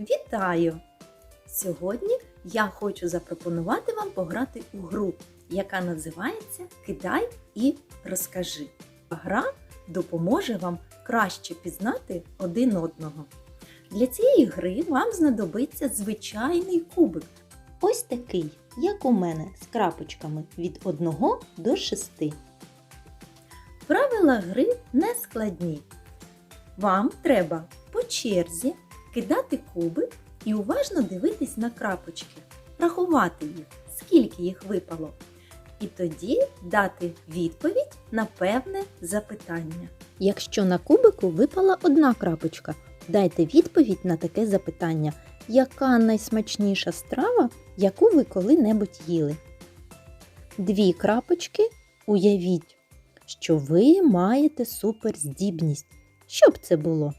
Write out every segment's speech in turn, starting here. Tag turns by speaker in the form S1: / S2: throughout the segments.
S1: Вітаю! Сьогодні я хочу запропонувати вам пограти у гру, яка називається Кидай і розкажи. Гра допоможе вам краще пізнати один одного. Для цієї гри вам знадобиться звичайний кубик. Ось такий, як у мене, з крапочками від 1 до 6. Правила гри не складні. Вам треба по черзі кидати кубик і уважно дивитись на крапочки, рахувати їх, скільки їх випало. І тоді дати відповідь на певне запитання.
S2: Якщо на кубику випала одна крапочка, дайте відповідь на таке запитання. Яка найсмачніша страва, яку ви коли-небудь їли? Дві крапочки уявіть, що ви маєте суперздібність. Що б це було?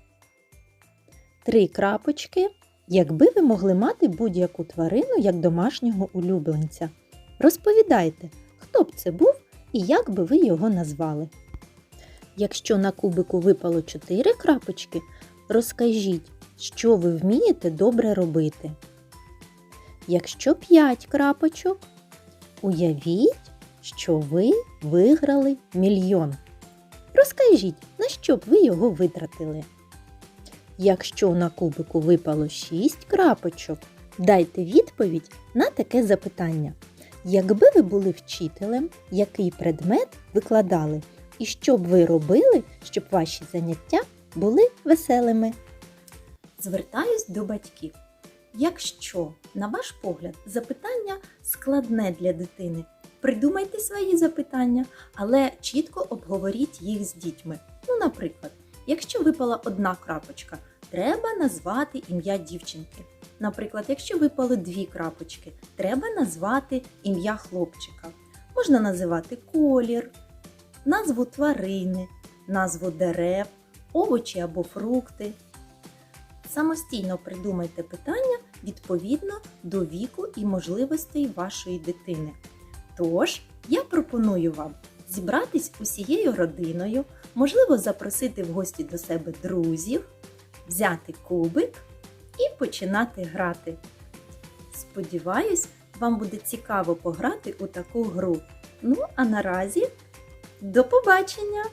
S2: Три крапочки, якби ви могли мати будь-яку тварину як домашнього улюбленця. Розповідайте, хто б це був і як би ви його назвали. Якщо на кубику випало 4 крапочки, розкажіть, що ви вмієте добре робити. Якщо 5 крапочок, уявіть, що ви виграли мільйон. Розкажіть, на що б ви його витратили. Якщо на кубику випало 6 крапочок, дайте відповідь на таке запитання. Якби ви були вчителем, який предмет викладали, і що б ви робили, щоб ваші заняття були веселими?
S1: Звертаюсь до батьків. Якщо, на ваш погляд, запитання складне для дитини, придумайте свої запитання, але чітко обговоріть їх з дітьми. Ну, наприклад, якщо випала одна крапочка, треба назвати ім'я дівчинки. Наприклад, якщо випали дві крапочки, треба назвати ім'я хлопчика. Можна називати колір, назву тварини, назву дерев, овочі або фрукти. Самостійно придумайте питання відповідно до віку і можливостей вашої дитини. Тож, я пропоную вам зібратись усією родиною, можливо, запросити в гості до себе друзів, взяти кубик і починати грати. Сподіваюсь, вам буде цікаво пограти у таку гру. Ну, а наразі до побачення!